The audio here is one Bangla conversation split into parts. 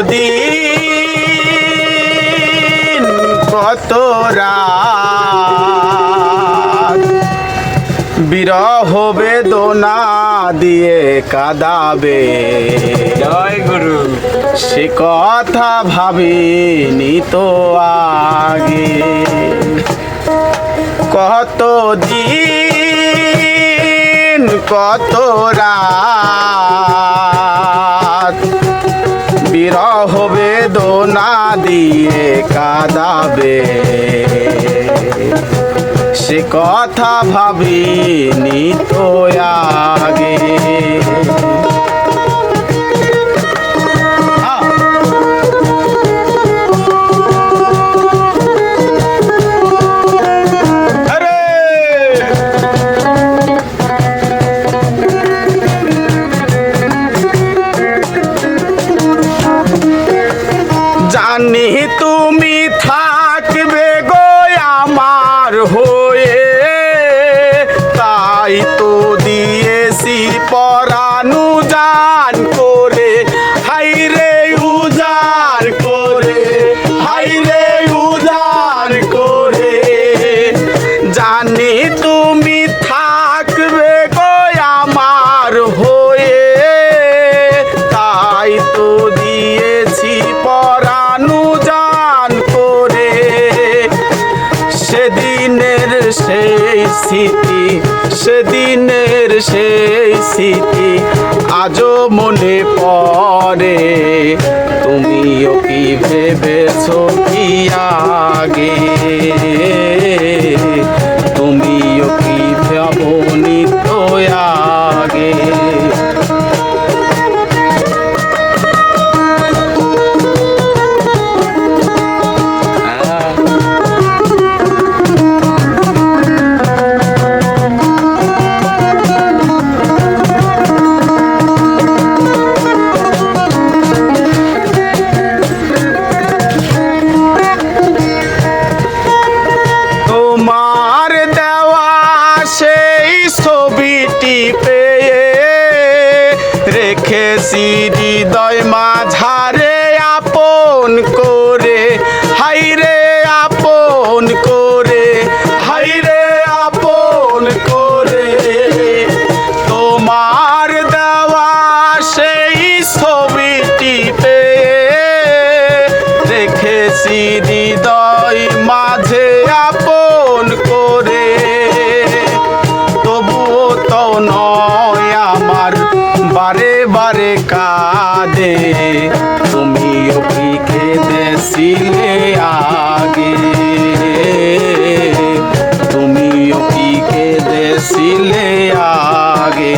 দিন কত রাত? বিরহ বেদনা দিয়ে কাদাবে। জয় গুরু। সে কথা ভাবিনি তো আগে। কত দিন কত রাত? বিরহ দোনা দিয়ে কাদাবে। সে কথা ভাবিনি তো আগে। জানি তুমি থাকবে গো আমার হয়ে। তাই তো দিয়েছি পরানু জান স্মৃতি সেদিনের সেই স্মৃতি আজও মনে পড়ে। তুমিও কি ভেবেছ কি আগে? রেখেছি হৃদয় মাঝারে আপন করে। হাইরে আপন করে, হাইরে আপন করে। তোমার দেওয়া সেই ছবিটি বারে কাঁদে। তুমিও কি কেঁদেছিলে আগে? তুমিও কি কেঁদেছিলে আগে?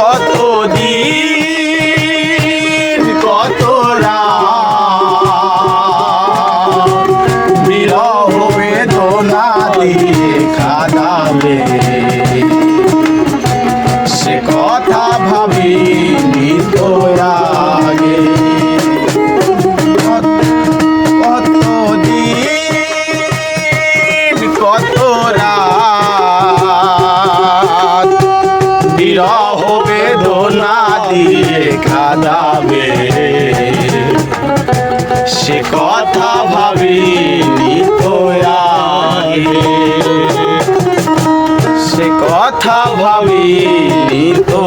কত দিন কত বিরহ বেদনা দিয়ে কাঁদাবে। ভাবিনি তো